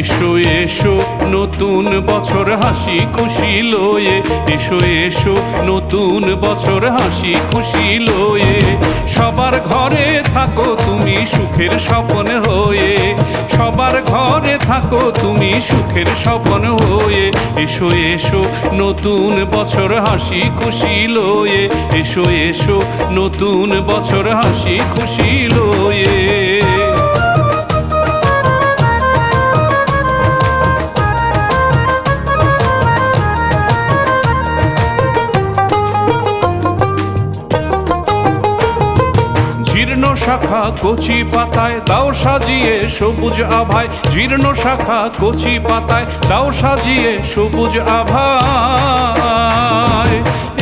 এসো এসো, নতুন বছর হাসি খুশি লয়ে। এসো এসো, নতুন বছর হাসি খুশি লয়ে। সবার ঘরে থাকো তুমি সুখের স্বপন হয়ে। সবার ঘরে থাকো তুমি সুখের স্বপন হয়ে। এসো এসো, নতুন বছর হাসি খুশি লয়ে। এসো এসো, নতুন বছর হাসি খুশি লয়ে। জীর্ণ শাখা কচি পাতায় দাও সাজিয়ে সবুজ আভায়। জীর্ণ শাখা কচি পাতায় দাও সাজিয়ে সবুজ আভায়।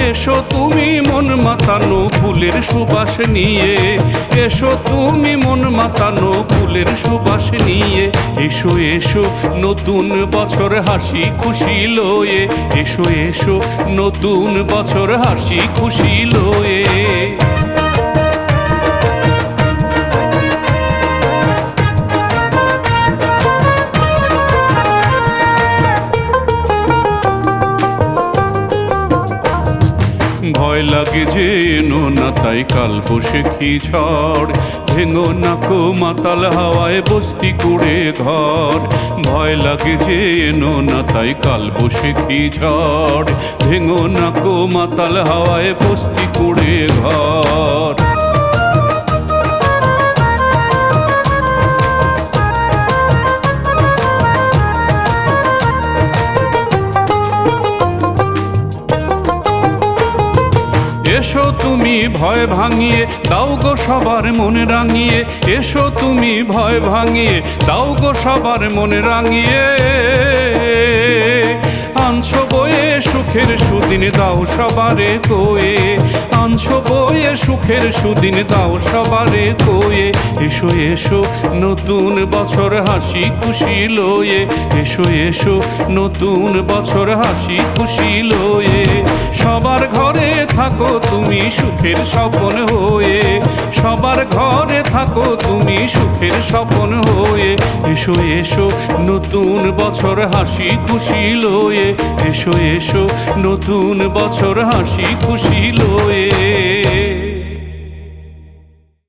এসো তুমি মন মাতানো ফুলের সুবাস নিয়ে। এসো তুমি মন মাতানো ফুলের সুবাস নিয়ে। এসো এসো, নতুন বছর হাসি খুশি লয়ে। এসো এসো, নতুন বছর হাসি খুশি লয়ে। ভয় লাগে যে এনো না, তাই কাল বসে কি ঝড়? ভেঙো না কো মাতাল হাওয়ায় বস্তি কুড়ে ঘর। ভয় লাগে যে এনো না, তাই কাল বসে কি ঝড়? ভেঙো না কো মাতাল হাওয়ায় বস্তি কুড়ে ঘর। এসো তুমি ভয় ভাঙিয়ে, দাও গো সবার মনে রাঙিয়ে। এসো তুমি ভয় ভাঙিয়ে, দাও গো সবার মনে রাঙিয়ে। সুখের সুদিন দাও সবারে কোয়ে আনছো বয়ে সুখের সুদিন দাও সবারে কোয়ে এসো এসো, নতুন বছর হাসি খুশি লয়ে। এসো এসো, নতুন বছর হাসি খুশি লয়ে। সবার ঘরে থাকো তুমি সুখের স্বপন হয়ে। সবার ঘরে থাকো, তুমি সুখের স্বপন হয়ে। এসো এসো, নতুন বছর হাসি খুশি লয়ে। এসো এসো, নতুন বছর হাসি খুশি লয়ে।